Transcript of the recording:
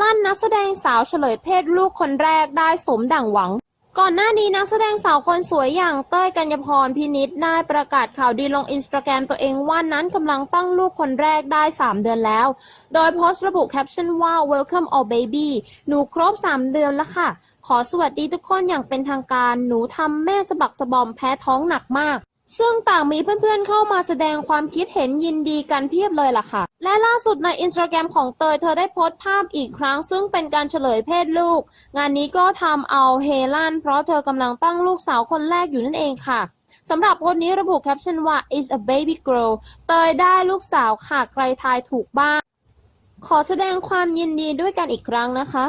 ลันนักแสดงสาวเฉลยเพศลูกคนแรกได้สมดั่งหวัง ก่อนหน้านี้นักแสดงสาวคนสวยอย่างเต้ยกัญญพรพินิษได้ประกาศข่าวดีลงอินสตาแกรมตัวเองว่านั้นกำลังตั้งลูกคนแรกได้ 3 เดือนแล้ว โดยโพสต์ระบุแคปชั่นว่า welcome all baby หนูครบ 3 เดือนแล้วค่ะ ขอสวัสดีทุกคนอย่างเป็นทางการ หนูทำแม่สะบักสะบอมแพ้ท้องหนักมาก ซึ่งต่างมีเพื่อนๆเข้ามาแสดงความคิดเห็นยินดีกันเพียบเลยล่ะค่ะ และล่าสุดในอินสตาแกรมของเตยเธอได้โพสต์ภาพอีกครั้ง ซึ่งเป็นการเฉลยเพศลูก งานนี้ก็ทำเอาเฮลันเพราะเธอกำลังตั้งลูกสาวคนแรกอยู่นั่นเองค่ะสำหรับโพสต์นี้ระบุแคปชั่นว่า is a baby girl เตยได้ลูกสาวค่ะ ใครทายถูกบ้าง ขอแสดงความยินดีด้วยกันอีกครั้งนะคะ